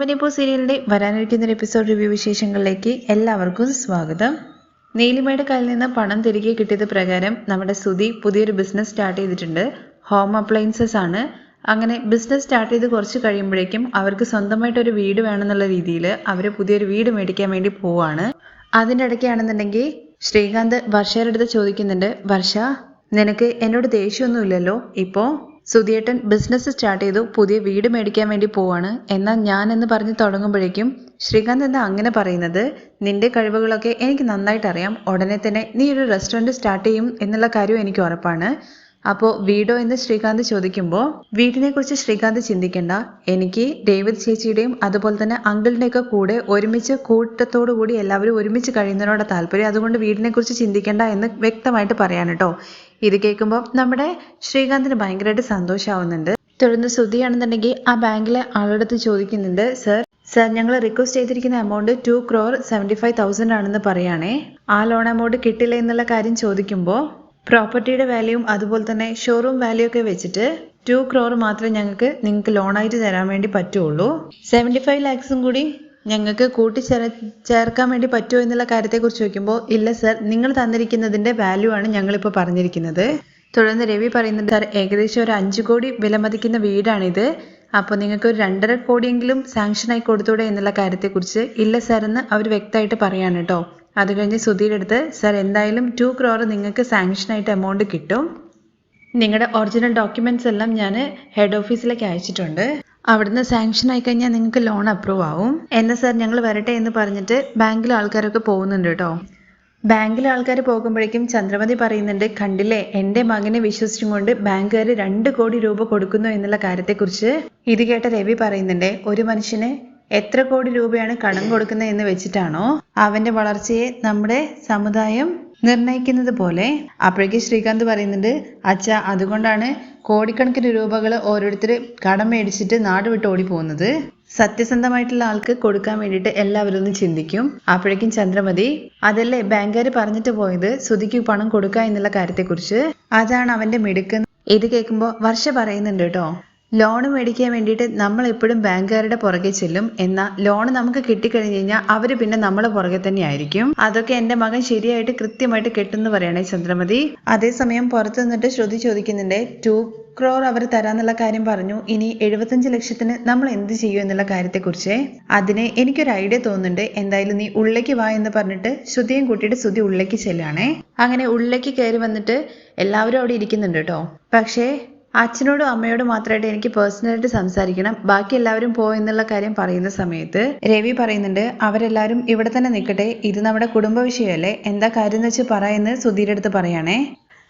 പൊൻപനിപ്പൂ സീരിയലിന്റെ വരാനിരിക്കുന്ന ഒരു എപ്പിസോഡ് റിവ്യൂ വിശേഷങ്ങളിലേക്ക് എല്ലാവർക്കും സ്വാഗതം. നീലിമയുടെ കയ്യിൽ നിന്ന് പണം തിരികെ കിട്ടിയത് പ്രകാരം നമ്മുടെ സുധി പുതിയൊരു ബിസിനസ് സ്റ്റാർട്ട് ചെയ്തിട്ടുണ്ട്. ഹോം അപ്ലയൻസസ് ആണ്. അങ്ങനെ ബിസിനസ് സ്റ്റാർട്ട് ചെയ്ത് കുറച്ച് കഴിയുമ്പോഴേക്കും അവർക്ക് സ്വന്തമായിട്ട് ഒരു വീട് വേണമെന്നുള്ള രീതിയിൽ അവർ പുതിയൊരു വീട് മേടിക്കാൻ വേണ്ടി പോവാണ്. അതിന്റെ ഇടയ്ക്കാണെന്നുണ്ടെങ്കിൽ ശ്രീകാന്ത് വർഷയുടെ അടുത്ത് ചോദിക്കുന്നുണ്ട് വർഷ നിനക്ക് എന്നോട് ദേഷ്യമൊന്നുമില്ലല്ലോ? ഇപ്പോൾ സുധിയേട്ടൻ ബിസിനസ് സ്റ്റാർട്ട് ചെയ്തു പുതിയ വീട് മേടിക്കാൻ വേണ്ടി പോവാണ്. എന്നാൽ ഞാൻ എന്ന് പറഞ്ഞ് തുടങ്ങുമ്പോഴേക്കും ശ്രീകാന്ത് എന്താ അങ്ങനെ പറയുന്നത്? നിന്റെ കഴിവുകളൊക്കെ എനിക്ക് നന്നായിട്ട് അറിയാം. ഉടനെ തന്നെ നീ ഒരു റെസ്റ്റോറന്റ് സ്റ്റാർട്ട് ചെയ്യും എന്നുള്ള കാര്യം എനിക്ക് ഉറപ്പാണ്. അപ്പോൾ വീടോ എന്ന് ശ്രീകാന്ത് ചോദിക്കുമ്പോൾ വീടിനെക്കുറിച്ച് ശ്രീകാന്ത് ചിന്തിക്കേണ്ട. എനിക്ക് ഡേവിഡ് ചേച്ചിയുടെയും അതുപോലെ തന്നെ അങ്കിളിന്റെയൊക്കെ കൂടെ ഒരുമിച്ച് കൂട്ടത്തോടു കൂടി എല്ലാവരും ഒരുമിച്ച് കഴിയുന്നതിനോട് താല്പര്യം. അതുകൊണ്ട് വീടിനെക്കുറിച്ച് ചിന്തിക്കേണ്ട എന്ന് വ്യക്തമായിട്ട് പറയാൻ കേട്ടോ. ഇത് കേൾക്കുമ്പോൾ നമ്മുടെ ശ്രീകാന്തിന് ഭയങ്കരമായിട്ട് സന്തോഷമാവുന്നുണ്ട് തുടർന്ന് ശ്രുതിയാണെന്നുണ്ടെങ്കിൽ ആ ബാങ്കിലെ ആളടുത്ത് ചോദിക്കുന്നുണ്ട് സർ സർ ഞങ്ങൾ റിക്വസ്റ്റ് ചെയ്തിരിക്കുന്ന amount two crore seventy five thousand ആണെന്ന് പറയുകയാണേ ആ ലോൺ എമൗണ്ട് കിട്ടില്ല എന്നുള്ള കാര്യം ചോദിക്കുമ്പോൾ പ്രോപ്പർട്ടിയുടെ വാല്യൂവും അതുപോലെ തന്നെ ഷോറൂം വാല്യൂ ഒക്കെ വെച്ചിട്ട് ടു ക്രോർ മാത്രമേ ഞങ്ങൾക്ക് നിങ്ങൾക്ക് ലോണായിട്ട് തരാൻ വേണ്ടി പറ്റുള്ളൂ. സെവന്റി ഫൈവ് ലാക്സും കൂടി ഞങ്ങൾക്ക് കൂട്ടിച്ചേർ ചേർക്കാൻ വേണ്ടി പറ്റുമോ എന്നുള്ള കാര്യത്തെക്കുറിച്ച് ചോദിക്കുമ്പോൾ ഇല്ല സർ നിങ്ങൾ തന്നിരിക്കുന്നതിന്റെ വാല്യൂ ആണ് ഞങ്ങളിപ്പോൾ പറഞ്ഞിരിക്കുന്നത്. തുടർന്ന് രവി പറയുന്നുണ്ട് സാർ ഏകദേശം ഒരു അഞ്ച് കോടി വിലമതിക്കുന്ന വീടാണിത്. അപ്പോൾ നിങ്ങൾക്ക് ഒരു രണ്ടര കോടിയെങ്കിലും സാങ്ഷനായി കൊടുത്തൂടെ എന്നുള്ള കാര്യത്തെക്കുറിച്ച് ഇല്ല സാർ എന്ന് അവർ വ്യക്തമായിട്ട് പറയാണ് കേട്ടോ. അത് കഴിഞ്ഞ് സുധീരുടെ അടുത്ത് സാർ എന്തായാലും ടു ക്രോർ നിങ്ങൾക്ക് സാങ്ഷനായിട്ട് എമൗണ്ട് കിട്ടും. നിങ്ങളുടെ ഒറിജിനൽ ഡോക്യുമെന്റ്സ് എല്ലാം ഞാൻ ഹെഡ് ഓഫീസിലേക്ക് അയച്ചിട്ടുണ്ട്. അവിടുന്ന് സാങ്ഷൻ ആയി കഴിഞ്ഞാൽ നിങ്ങൾക്ക് ലോൺ അപ്രൂവ് ആവും. എന്നാ സാർ ഞങ്ങൾ വരട്ടെ എന്ന് പറഞ്ഞിട്ട് ബാങ്കിലെ ആൾക്കാരൊക്കെ പോകുന്നുണ്ട് കേട്ടോ. ബാങ്കിലെ ആൾക്കാർ പോകുമ്പോഴേക്കും ചന്ദ്രമതി പറയുന്നുണ്ട് കണ്ടില്ലേ എന്റെ മകനെ വിശ്വസിച്ചും കൊണ്ട് ബാങ്കുകാർ രണ്ട് കോടി രൂപ കൊടുക്കുന്നു എന്നുള്ള കാര്യത്തെക്കുറിച്ച്? ഇത് കേട്ട രവി പറയുന്നുണ്ട് ഒരു മനുഷ്യന് എത്ര കോടി രൂപയാണ് കടം കൊടുക്കുന്നത് എന്ന് വെച്ചിട്ടാണോ? അവന്റെ വളർച്ചയെ നമ്മുടെ സമുദായം നിർണയിക്കുന്നത് പോലെ അപ്പോഴേക്ക് ശ്രീകാന്ത് പറയുന്നുണ്ട് അച്ഛ അതുകൊണ്ടാണ് കോടിക്കണക്കിന് രൂപകൾ ഓരോരുത്തർ കടം മേടിച്ചിട്ട് നാട് വിട്ട് ഓടി പോകുന്നത് സത്യസന്ധമായിട്ടുള്ള ആൾക്ക് കൊടുക്കാൻ വേണ്ടിയിട്ട് എല്ലാവരും ഒന്ന് ചിന്തിക്കും. അപ്പോഴേക്കും ചന്ദ്രമതി അതല്ലേ ബാങ്കുകാർ പറഞ്ഞിട്ട് പോയത്? സുധിക്ക് പണം കൊടുക്കുക എന്നുള്ള കാര്യത്തെക്കുറിച്ച്? അതാണ് അവന്റെ മിടുക്ക്. ഇത് കേൾക്കുമ്പോൾ വർഷ പറയുന്നുണ്ട് കേട്ടോ. ലോൺ മേടിക്കാൻ വേണ്ടിയിട്ട് നമ്മൾ എപ്പോഴും ബാങ്കുകാരുടെ പുറകെ ചെല്ലും. എന്നാൽ ലോൺ നമുക്ക് കിട്ടിക്കഴിഞ്ഞ് കഴിഞ്ഞാൽ അവർ പിന്നെ നമ്മളെ പുറകെ തന്നെ ആയിരിക്കും അതൊക്കെ എന്റെ മകൻ ശരിയായിട്ട് കൃത്യമായിട്ട് കെട്ടെന്ന് പറയണേ ചന്ദ്രമതി. അതേസമയം പുറത്തു നിന്നിട്ട് ശ്രുതി ചോദിക്കുന്നുണ്ട് ടു ക്രോർ അവർ തരാന്നുള്ള കാര്യം പറഞ്ഞു. ഇനി എഴുപത്തഞ്ച് ലക്ഷത്തിന് നമ്മൾ എന്ത് ചെയ്യും എന്നുള്ള കാര്യത്തെക്കുറിച്ച്? അതിന് എനിക്കൊരു ഐഡിയ തോന്നുന്നുണ്ട്. എന്തായാലും നീ ഉള്ളിലേക്ക് വാ എന്ന് പറഞ്ഞിട്ട് ശ്രുതിയും കൂട്ടിയിട്ട് ശ്രുതി ഉള്ളിലേക്ക് ചെല്ലുകയാണേ അങ്ങനെ ഉള്ളിലേക്ക് കയറി വന്നിട്ട് എല്ലാവരും അവിടെ ഇരിക്കുന്നുണ്ട് കേട്ടോ. പക്ഷേ അച്ഛനോടും അമ്മയോടും മാത്രമായിട്ട് എനിക്ക് പേഴ്സണലായിട്ട് സംസാരിക്കണം. ബാക്കി എല്ലാവരും പോയെന്നുള്ള കാര്യം പറയുന്ന സമയത്ത് രവി പറയുന്നുണ്ട് അവരെല്ലാവരും ഇവിടെ തന്നെ നിൽക്കട്ടെ. ഇത് നമ്മുടെ കുടുംബ വിഷയമല്ലേ? എന്താ കാര്യം എന്ന് വെച്ച് പറയുന്നത് സുധീരടുത്ത് പറയാണേ.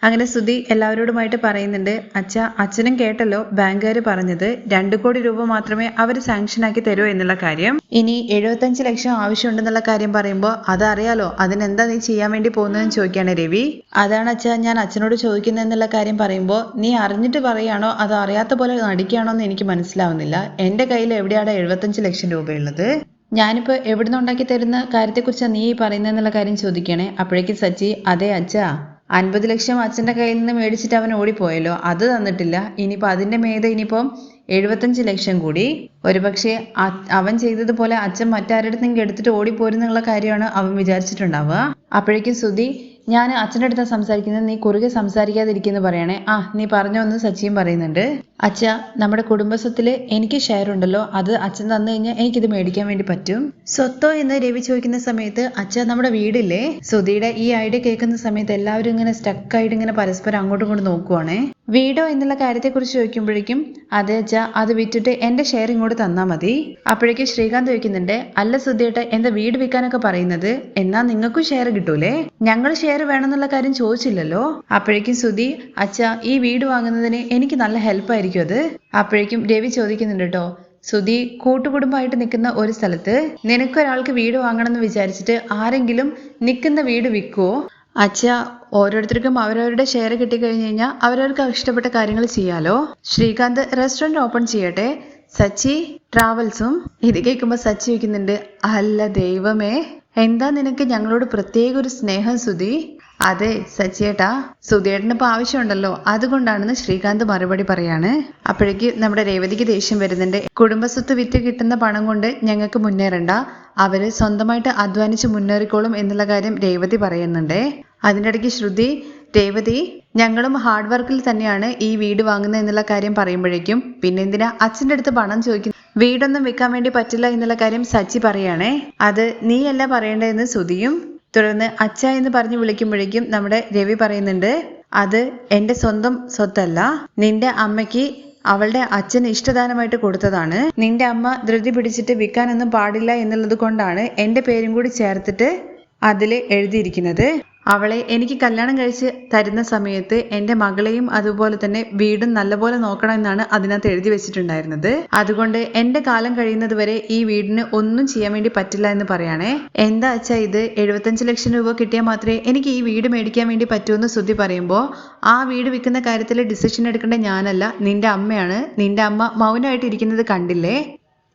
അങ്ങനെ സുധി എല്ലാവരോടുമായിട്ട് പറയുന്നുണ്ട് അച്ഛ അച്ഛനും കേട്ടല്ലോ ബാങ്കുകാർ പറഞ്ഞത്. രണ്ടു കോടി രൂപ മാത്രമേ അവർ സാങ്ഷൻ ആക്കി തരൂ എന്നുള്ള കാര്യം. ഇനി എഴുപത്തഞ്ച് ലക്ഷം ആവശ്യമുണ്ടെന്നുള്ള കാര്യം പറയുമ്പോൾ അതറിയാലോ അതിനെന്താ നീ ചെയ്യാൻ വേണ്ടി പോകുന്നതെന്ന് ചോദിക്കുകയാണ് രവി. അതാണ് അച്ഛ ഞാൻ അച്ഛനോട് ചോദിക്കുന്നതെന്നുള്ള കാര്യം പറയുമ്പോൾ നീ അറിഞ്ഞിട്ട് പറയുകയാണോ? അത് അറിയാത്ത പോലെ നടിക്കുകയാണോ എന്ന് എനിക്ക് മനസ്സിലാവുന്നില്ല. എന്റെ കയ്യിൽ എവിടെയാണ് എഴുപത്തഞ്ച് ലക്ഷം രൂപയുള്ളത്? ഞാനിപ്പോൾ എവിടുന്ന് ഉണ്ടാക്കി തരുന്ന കാര്യത്തെക്കുറിച്ചാണ് നീ പറയുന്നതെന്നുള്ള കാര്യം ചോദിക്കണേ അപ്പോഴേക്കും സച്ചി അതെ അച്ഛാ. അൻപത് ലക്ഷം അച്ഛന്റെ കയ്യിൽ നിന്ന് മേടിച്ചിട്ട് അവൻ ഓടിപ്പോയല്ലോ. അത് തന്നിട്ടില്ല. ഇനിയിപ്പോൾ അതിന്റെ മേത ഇനിയിപ്പം എഴുപത്തഞ്ച് ലക്ഷം കൂടി. ഒരുപക്ഷെ അവൻ ചെയ്തതുപോലെ അച്ഛൻ മറ്റാരുടെ എടുത്തിട്ട് ഓടിപ്പോരുന്നുള്ള കാര്യമാണ് അവൻ വിചാരിച്ചിട്ടുണ്ടാവുക. അപ്പോഴേക്കും സുധി ഞാൻ അച്ഛന്റെ അടുത്ത് സംസാരിക്കുന്നത് നീ കുറുകെ സംസാരിക്കാതിരിക്കുന്നു പറയണേ. ആ നീ പറഞ്ഞു എന്ന് സച്ചിയും പറയുന്നുണ്ട്. അച്ഛ നമ്മുടെ കുടുംബസ്വത്തിൽ എനിക്ക് ഷെയർ ഉണ്ടല്ലോ. അത് അച്ഛൻ തന്നു കഴിഞ്ഞാൽ എനിക്കിത് മേടിക്കാൻ വേണ്ടി പറ്റും. സ്വത്തോ എന്ന് രവി ചോദിക്കുന്ന സമയത്ത് അച്ഛ നമ്മുടെ വീടില്ലേ? സുധിയുടെ ഈ ഐഡിയ കേൾക്കുന്ന സമയത്ത് എല്ലാവരും ഇങ്ങനെ സ്റ്റക്കായിട്ട് ഇങ്ങനെ പരസ്പരം അങ്ങോട്ടും ഇങ്ങോട്ടും നോക്കുവാണേ. വീടോ എന്നുള്ള കാര്യത്തെക്കുറിച്ച് ചോദിക്കുമ്പോഴേക്കും അതെ അച്ഛ അത് വിറ്റിട്ട് എന്റെ ഷെയർ ഇങ്ങോട്ട് തന്നാൽ മതി. അപ്പോഴേക്കും ശ്രീകാന്ത് ചോദിക്കുന്നുണ്ട് അല്ല സുധിയേട്ട എന്താ വീട് വിൽക്കാനൊക്കെ പറയുന്നത്? എന്നാ നിങ്ങൾക്കും ഷെയർ കിട്ടൂലേ? ഞങ്ങൾ ഷെയർ വേണമെന്നുള്ള കാര്യം ചോദിച്ചില്ലല്ലോ? അപ്പോഴേക്കും സുധി അച്ഛ ഈ വീട് വാങ്ങുന്നതിന് എനിക്ക് നല്ല ഹെൽപ്പായിരിക്കും അത്. അപ്പോഴേക്കും രവി ചോദിക്കുന്നുണ്ട് കേട്ടോ സുധി കൂട്ടുകുടുംബമായിട്ട് നിൽക്കുന്ന ഒരു സ്ഥലത്ത് നിനക്കൊരാൾക്ക് വീട് വാങ്ങണം എന്ന് വിചാരിച്ചിട്ട് ആരെങ്കിലും നിൽക്കുന്ന വീട് വിൽക്കുവോ? അച്ഛ ഓരോരുത്തർക്കും അവരവരുടെ ഷെയർ കിട്ടിക്കഴിഞ്ഞ് കഴിഞ്ഞാൽ അവരവർക്ക് ഇഷ്ടപ്പെട്ട കാര്യങ്ങൾ ചെയ്യാലോ. ശ്രീകാന്ത് റെസ്റ്റോറന്റ് ഓപ്പൺ ചെയ്യട്ടെ? സച്ചി ട്രാവൽസും ഇത് കേൾക്കുമ്പോൾ സച്ചി വയ്ക്കുന്നുണ്ട് അല്ല ദൈവമേ. എന്താ നിനക്ക് ഞങ്ങളോട് പ്രത്യേക ഒരു സ്നേഹം സുധി? അതെ സച്ചിയേട്ടാ. സുധിയേട്ടന് ഇപ്പൊ ആവശ്യമുണ്ടല്ലോ. അതുകൊണ്ടാണെന്ന് ശ്രീകാന്ത് മറുപടി പറയാണ്. അപ്പോഴേക്ക് നമ്മുടെ രേവതിക്ക് ദേഷ്യം വരുന്നുണ്ട്. കുടുംബസ്വത്ത് വിറ്റ് കിട്ടുന്ന പണം കൊണ്ട് ഞങ്ങൾക്ക് മുന്നേറണ്ട. അവർ സ്വന്തമായിട്ട് അധ്വാനിച്ച് മുന്നേറിക്കോളും എന്നുള്ള കാര്യം രേവതി പറയുന്നുണ്ട്. അതിന്റെ ഇടയ്ക്ക് ശ്രുതി രേവതി ഞങ്ങളും ഹാർഡ് വർക്കിൽ തന്നെയാണ് ഈ വീട് വാങ്ങുന്നത് എന്നുള്ള കാര്യം പറയുമ്പോഴേക്കും പിന്നെന്തിനാ അച്ഛന്റെ അടുത്ത് പണം ചോദിക്കുന്നു വീടൊന്നും വിൽക്കാൻ വേണ്ടി പറ്റില്ല എന്നുള്ള കാര്യം സച്ചി പറയുകയാണേ അത് നീയല്ല പറയേണ്ടതെന്ന് സുതിയും തുടർന്ന് അച്ഛ എന്ന് പറഞ്ഞ് വിളിക്കുമ്പോഴേക്കും നമ്മുടെ രവി പറയുന്നുണ്ട് അത് എന്റെ സ്വന്തം സ്വത്തല്ല. നിന്റെ അമ്മയ്ക്ക് അവളുടെ അച്ഛൻ ഇഷ്ടദാനമായിട്ട് കൊടുത്തതാണ്. നിന്റെ അമ്മ ധൃതി പിടിച്ചിട്ട് വിൽക്കാനൊന്നും പാടില്ല എന്നുള്ളത് കൊണ്ടാണ് എന്റെ പേരും കൂടി ചേർത്തിട്ട് അതിൽ എഴുതിയിരിക്കുന്നത്. അവളെ എനിക്ക് കല്യാണം കഴിച്ച് തരുന്ന സമയത്ത് എന്റെ മകളെയും അതുപോലെ തന്നെ വീടും നല്ലപോലെ നോക്കണം എന്നാണ് അതിനകത്ത് എഴുതി വെച്ചിട്ടുണ്ടായിരുന്നത്. അതുകൊണ്ട് എന്റെ കാലം കഴിയുന്നത് വരെ ഈ വീടിന് ഒന്നും ചെയ്യാൻ വേണ്ടി പറ്റില്ല എന്ന് പറയാണേ. എന്താ അച്ഛാ ഇത്? എഴുപത്തഞ്ച് ലക്ഷം രൂപ കിട്ടിയാൽ മാത്രമേ എനിക്ക് ഈ വീട് മേടിക്കാൻ വേണ്ടി പറ്റൂന്ന് ശ്രുതി പറയുമ്പോൾ ആ വീട് വിൽക്കുന്ന കാര്യത്തിൽ ഡിസിഷൻ എടുക്കേണ്ട ഞാനല്ല നിന്റെ അമ്മയാണ്. നിന്റെ അമ്മ മൗനമായിട്ട് ഇരിക്കുന്നത് കണ്ടില്ലേ?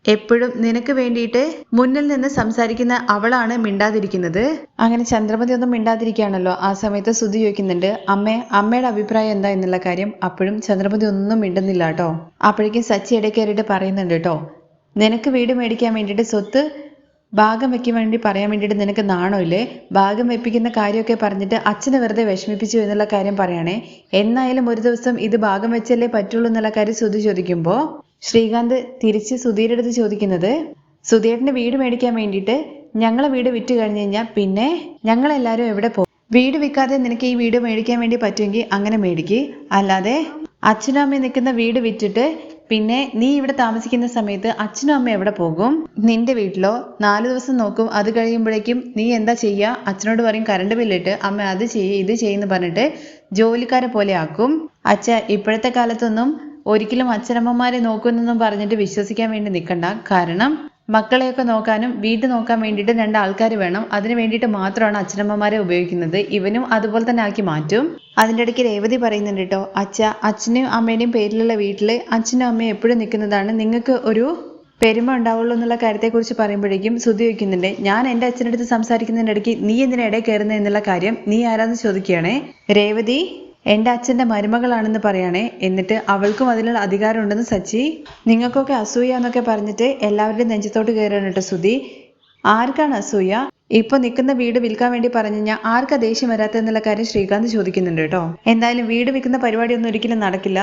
എപ്പോഴും നിനക്ക് വേണ്ടിയിട്ട് മുന്നിൽ നിന്ന് സംസാരിക്കുന്ന അവളാണ് മിണ്ടാതിരിക്കുന്നത്. അങ്ങനെ ചന്ദ്രമതി ഒന്നും മിണ്ടാതിരിക്കുകയാണല്ലോ. ആ സമയത്ത് സുധി ചോദിക്കുന്നുണ്ട് അമ്മേ അമ്മയുടെ അഭിപ്രായം എന്താ? എന്നുള്ള കാര്യം അപ്പോഴും ചന്ദ്രമതി ഒന്നും മിണ്ടുന്നില്ല കേട്ടോ. അപ്പോഴേക്കും സച്ചി ഇടയ്ക്കേറിയിട്ട് പറയുന്നുണ്ട് കേട്ടോ നിനക്ക് വീട് മേടിക്കാൻ വേണ്ടിയിട്ട് സ്വത്ത് ഭാഗം വെക്കാൻ വേണ്ടി പറയാൻ വേണ്ടിയിട്ട് നിനക്ക് നാണമില്ലേ ഭാഗം വെപ്പിക്കുന്ന കാര്യമൊക്കെ പറഞ്ഞിട്ട് അച്ഛനെ വെറുതെ വിഷമിപ്പിച്ചു എന്നുള്ള കാര്യം പറയണേ. എന്നായാലും ഒരു ദിവസം ഇത് ഭാഗം വെച്ചല്ലേ പറ്റുള്ളൂ എന്നുള്ള കാര്യം ശ്രുതി ചോദിക്കുമ്പോൾ ശ്രീകാന്ത് തിരിച്ച് സുധീരുടെ അടുത്ത് ചോദിക്കുന്നത് സുധീരന്റെ വീട് മേടിക്കാൻ വേണ്ടിയിട്ട് ഞങ്ങളെ വീട് വിറ്റ് കഴിഞ്ഞു കഴിഞ്ഞാൽ പിന്നെ ഞങ്ങളെല്ലാവരും എവിടെ പോകും വീട് വിൽക്കാതെ നിനക്ക് ഈ വീട് മേടിക്കാൻ വേണ്ടി പറ്റുമെങ്കിൽ അങ്ങനെ മേടിക്ക്. അല്ലാതെ അച്ഛനും അമ്മയും നിൽക്കുന്ന വീട് വിറ്റിട്ട് പിന്നെ നീ ഇവിടെ താമസിക്കുന്ന സമയത്ത് അച്ഛനും അമ്മയും എവിടെ പോകും? നിന്റെ വീട്ടിലോ? നാല് ദിവസം നോക്കും. അത് കഴിയുമ്പോഴേക്കും നീ എന്താ ചെയ്യുക? അച്ഛനോട് പറയും കറണ്ട് ബില്ലിട്ട് അമ്മ അത് ചെയ്യ് ഇത് ചെയ്യുന്നു പറഞ്ഞിട്ട് ജോലിക്കാരെ പോലെ ആക്കും. അച്ഛ ഇപ്പോഴത്തെ കാലത്തൊന്നും ഒരിക്കലും അച്ഛനമ്മമാരെ നോക്കുന്നെന്നും പറഞ്ഞിട്ട് വിശ്വസിക്കാൻ വേണ്ടി നിൽക്കണ്ട. കാരണം മക്കളെയൊക്കെ നോക്കാനും വീട് നോക്കാൻ വേണ്ടിയിട്ട് രണ്ട് ആൾക്കാർ വേണം. അതിന് വേണ്ടിയിട്ട് മാത്രമാണ് അച്ഛനമ്മമാരെ ഉപയോഗിക്കുന്നത്. ഇവനും അതുപോലെ തന്നെ ആക്കി മാറ്റും. അതിന്റെ ഇടയ്ക്ക് രേവതി പറയുന്നുണ്ട് കേട്ടോ അച്ഛ അച്ഛനും അമ്മയുടെയും പേരിലുള്ള വീട്ടിൽ അച്ഛനും അമ്മയും എപ്പോഴും നിൽക്കുന്നതാണ്. നിങ്ങൾക്ക് ഒരു പെരുമ ഉണ്ടാവുള്ളൂ എന്നുള്ള കാര്യത്തെക്കുറിച്ച് പറയുമ്പോഴേക്കും ശ്രുതി വയ്ക്കുന്നുണ്ട് ഞാൻ എന്റെ സംസാരിക്കുന്നതിന്റെ ഇടയ്ക്ക് നീ എന്തിനാ ഇടയിൽ കയറുന്നത് എന്നുള്ള കാര്യം നീ ആരാന്ന് ചോദിക്കുകയാണേ? രേവതി എന്റെ അച്ഛന്റെ മരുമകളാണെന്ന് പറയണേ. എന്നിട്ട് അവൾക്കും അതിനുള്ള അധികാരമുണ്ടെന്ന് സച്ചി. നിങ്ങൾക്കൊക്കെ അസൂയ എന്നൊക്കെ പറഞ്ഞിട്ട് എല്ലാവരുടെയും നെഞ്ചത്തോട്ട് കയറാണ് കേട്ടോ സുധി ആർക്കാണ് അസൂയ? ഇപ്പൊ നിൽക്കുന്ന വീട് വിൽക്കാൻ വേണ്ടി പറഞ്ഞു കഴിഞ്ഞാൽ ആർക്കാ ദേഷ്യം വരാത്ത എന്നുള്ള കാര്യം ശ്രീകാന്ത് ചോദിക്കുന്നുണ്ട് കേട്ടോ. എന്തായാലും വീട് വിൽക്കുന്ന പരിപാടിയൊന്നും ഒരിക്കലും നടക്കില്ല.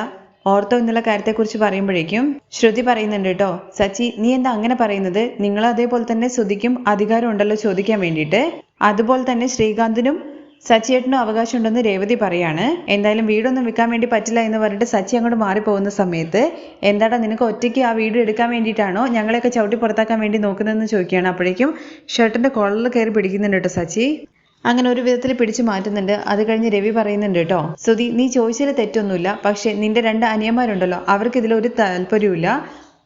ഓർത്തോ എന്നുള്ള കാര്യത്തെക്കുറിച്ച് പറയുമ്പോഴേക്കും ശ്രുതി പറയുന്നുണ്ട് കേട്ടോ. സച്ചി നീ എന്താ അങ്ങനെ പറയുന്നത്? നിങ്ങൾ അതേപോലെ തന്നെ ശ്രുതിക്കും അധികാരം ഉണ്ടല്ലോ ചോദിക്കാൻ വേണ്ടിയിട്ട്. അതുപോലെ തന്നെ ശ്രീകാന്തിനും സച്ചിയേട്ടനും അവകാശമുണ്ടെന്ന് രേവതി പറയാണ്. എന്തായാലും വീടൊന്നും വിൽക്കാൻ വേണ്ടി പറ്റില്ല എന്ന് പറഞ്ഞിട്ട് സച്ചി അങ്ങോട്ട് മാറിപ്പോകുന്ന സമയത്ത് എന്താടാ നിനക്ക് ഒറ്റയ്ക്ക് ആ വീട് എടുക്കാൻ വേണ്ടിയിട്ടാണോ ഞങ്ങളെയൊക്കെ ചവിട്ടി പുറത്താക്കാൻ വേണ്ടി നോക്കുന്നതെന്ന് ചോദിക്കുകയാണ്. അപ്പോഴേക്കും ഷർട്ടിന്റെ കൊള്ളൽ കയറി പിടിക്കുന്നുണ്ട് കേട്ടോ സച്ചി. അങ്ങനെ ഒരു വിധത്തിൽ പിടിച്ചു മാറ്റുന്നുണ്ട്. അത് കഴിഞ്ഞ് രവി പറയുന്നുണ്ട് കേട്ടോ സുധി നീ ചോദിച്ചതിൽ തെറ്റൊന്നുമില്ല. പക്ഷേ നിന്റെ രണ്ട് അനിയന്മാരുണ്ടല്ലോ അവർക്ക് ഇതിലൊരു താല്പര്യമില്ല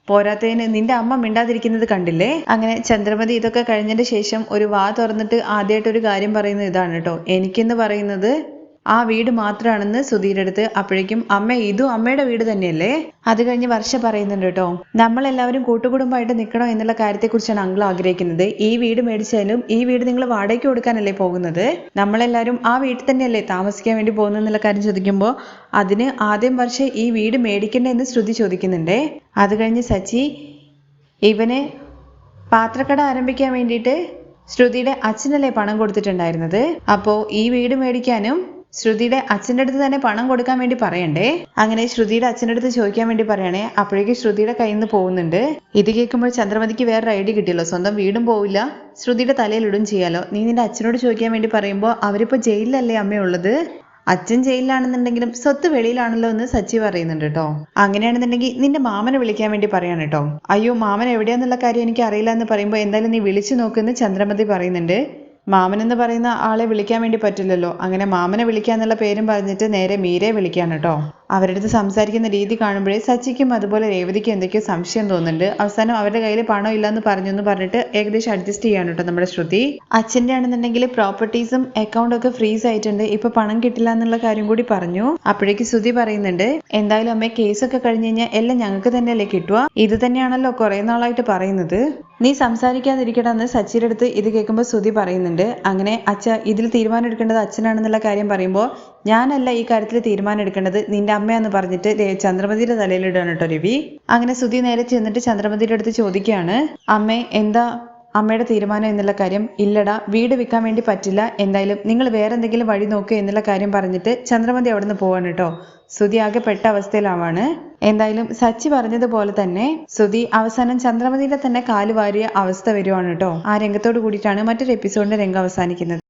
പോരാത്തതിന് നിന്റെ അമ്മ മിണ്ടാതിരിക്കുന്നത് കണ്ടില്ലേ? അങ്ങനെ ചന്ദ്രമതി ഇതൊക്കെ കഴിഞ്ഞതിന് ശേഷം ഒരു വാ തുറന്നിട്ട് ആദ്യമായിട്ട് ഒരു കാര്യം പറയുന്നത് ഇതാണ് കേട്ടോ. എനിക്കെന്ന് പറയുന്നത് ആ വീട് മാത്രമാണെന്ന് സുധീരുടെ അടുത്ത് അപ്പോഴേക്കും അമ്മ ഇതും അമ്മയുടെ വീട് തന്നെയല്ലേ? അത് കഴിഞ്ഞ് വർഷ പറയുന്നുണ്ട് കേട്ടോ. നമ്മളെല്ലാവരും കൂട്ടുകുടുംബമായിട്ട് നിൽക്കണം എന്നുള്ള കാര്യത്തെക്കുറിച്ചാണ് അങ്കിൾ ആഗ്രഹിക്കുന്നത്. ഈ വീട് മേടിച്ചാലും ഈ വീട് നിങ്ങൾ വാടകയ്ക്ക് കൊടുക്കാനല്ലേ പോകുന്നത്? നമ്മളെല്ലാവരും ആ വീട്ടിൽ തന്നെയല്ലേ താമസിക്കാൻ വേണ്ടി പോകുന്നത് എന്നുള്ള കാര്യം ചോദിക്കുമ്പോൾ അതിന് ആദ്യം വർഷം ഈ വീട് മേടിക്കണ്ടേ എന്ന് ശ്രുതി ചോദിക്കുന്നുണ്ടേ. അത് കഴിഞ്ഞ് സച്ചി ഇവന് പാത്രക്കട ആരംഭിക്കാൻ വേണ്ടിയിട്ട് ശ്രുതിയുടെ അച്ഛനല്ലേ പണം കൊടുത്തിട്ടുണ്ടായിരുന്നത്? അപ്പോൾ ഈ വീട് മേടിക്കാനും ശ്രുതിയുടെ അച്ഛന്റെ അടുത്ത് തന്നെ പണം കൊടുക്കാൻ വേണ്ടി പറയണ്ടേ? അങ്ങനെ ശ്രുതിയുടെ അച്ഛന്റെ അടുത്ത് ചോദിക്കാൻ വേണ്ടി പറയണേ അപ്പോഴേക്ക് ശ്രുതിയുടെ കയ്യിൽ നിന്ന് പോകുന്നുണ്ട്. ഇത് കേൾക്കുമ്പോൾ ചന്ദ്രമതിക്ക് വേറെ ഐഡിയ കിട്ടിയല്ലോ സ്വന്തം വീടും പോവില്ല. ശ്രുതിയുടെ തലയിൽ ഇടും ചെയ്യാലോ. നീ നിന്റെ അച്ഛനോട് ചോദിക്കാൻ വേണ്ടി പറയുമ്പോൾ അവരിപ്പോൾ ജയിലിലല്ലേ അമ്മയുള്ളത്? അച്ഛൻ ജയിലിലാണെന്നുണ്ടെങ്കിലും സ്വത്ത് വെളിയിലാണല്ലോ എന്ന് സച്ചി പറയുന്നുണ്ട് കേട്ടോ. അങ്ങനെയാണെന്നുണ്ടെങ്കിൽ നിന്റെ മാമനെ വിളിക്കാൻ വേണ്ടി പറയാണ് കേട്ടോ. അയ്യോ മാമൻ എവിടെയാന്നുള്ള കാര്യം എനിക്ക് അറിയില്ല എന്ന് പറയുമ്പോൾ എന്തായാലും നീ വിളിച്ചു നോക്കുമെന്ന് ചന്ദ്രമതി പറയുന്നുണ്ട്. മാമൻ എന്ന് പറയുന്ന ആളെ വിളിക്കാൻ വേണ്ടി പറ്റില്ലല്ലോ. അങ്ങനെ മാമനെ വിളിക്കാന്നുള്ള പേരും പറഞ്ഞിട്ട് നേരെ മീരയെ വിളിക്കാൻ കേട്ടോ അവരുടെ അടുത്ത് സംസാരിക്കുന്ന രീതി കാണുമ്പോഴേ സച്ചിക്കും അതുപോലെ രേവതിക്കും എന്തൊക്കെയോ സംശയം തോന്നുന്നുണ്ട്. അവസാനം അവരുടെ കയ്യിൽ പണം ഇല്ലെന്ന് പറഞ്ഞു എന്ന് പറഞ്ഞിട്ട് ഏകദേശം അഡ്ജസ്റ്റ് ചെയ്യാണ് കേട്ടോ നമ്മുടെ ശ്രുതി. അച്ഛന്റെ ആണെന്നുണ്ടെങ്കിൽ പ്രോപ്പർട്ടീസും അക്കൗണ്ടൊക്കെ ഫ്രീസ് ആയിട്ടുണ്ട്. ഇപ്പൊ പണം കിട്ടില്ല എന്നുള്ള കാര്യം കൂടി പറഞ്ഞു. അപ്പോഴേക്ക് ശ്രുതി പറയുന്നുണ്ട് എന്തായാലും അമ്മേ കേസൊക്കെ കഴിഞ്ഞ് കഴിഞ്ഞാൽ എല്ലാം ഞങ്ങൾക്ക് തന്നെയല്ലേ കിട്ടുക? ഇത് തന്നെയാണല്ലോ കുറെ നാളായിട്ട് പറയുന്നത്. നീ സംസാരിക്കാതിരിക്കട്ടെ എന്ന് സച്ചിയുടെ അടുത്ത് ഇത് കേൾക്കുമ്പോൾ ശ്രുതി പറയുന്നുണ്ട്. അങ്ങനെ അച്ഛ ഇതിൽ തീരുമാനം എടുക്കേണ്ടത് അച്ഛനാണെന്നുള്ള കാര്യം പറയുമ്പോൾ ഞാനല്ല ഈ കാര്യത്തിൽ തീരുമാനം എടുക്കേണ്ടത് നിന്റെ അമ്മയാന്ന് പറഞ്ഞിട്ട് ചന്ദ്രമതിയുടെ തലയിലിടാണ് കേട്ടോ രവി. അങ്ങനെ സുധി നേരെ ചെന്നിട്ട് ചന്ദ്രമതിയുടെ അടുത്ത് ചോദിക്കുകയാണ് അമ്മേ എന്താ അമ്മയുടെ തീരുമാനം എന്നുള്ള കാര്യം? ഇല്ലടാ വീട് വിൽക്കാൻ വേണ്ടി പറ്റില്ല. എന്തായാലും നിങ്ങൾ വേറെ എന്തെങ്കിലും വഴി നോക്കുക എന്നുള്ള കാര്യം പറഞ്ഞിട്ട് ചന്ദ്രമതി അവിടെ നിന്ന് പോവാണ് കേട്ടോ. സുധി ആകെ പെട്ട അവസ്ഥയിലാവാണ്. എന്തായാലും സച്ചി പറഞ്ഞതുപോലെ തന്നെ സുധി അവസാനം ചന്ദ്രമതിയുടെ തന്നെ കാൽ വാരിയ അവസ്ഥ വരുവാണ് കേട്ടോ. ആ രംഗത്തോട് കൂടിയിട്ടാണ് മറ്റൊരു എപ്പിസോഡിന്റെ രംഗം അവസാനിക്കുന്നത്.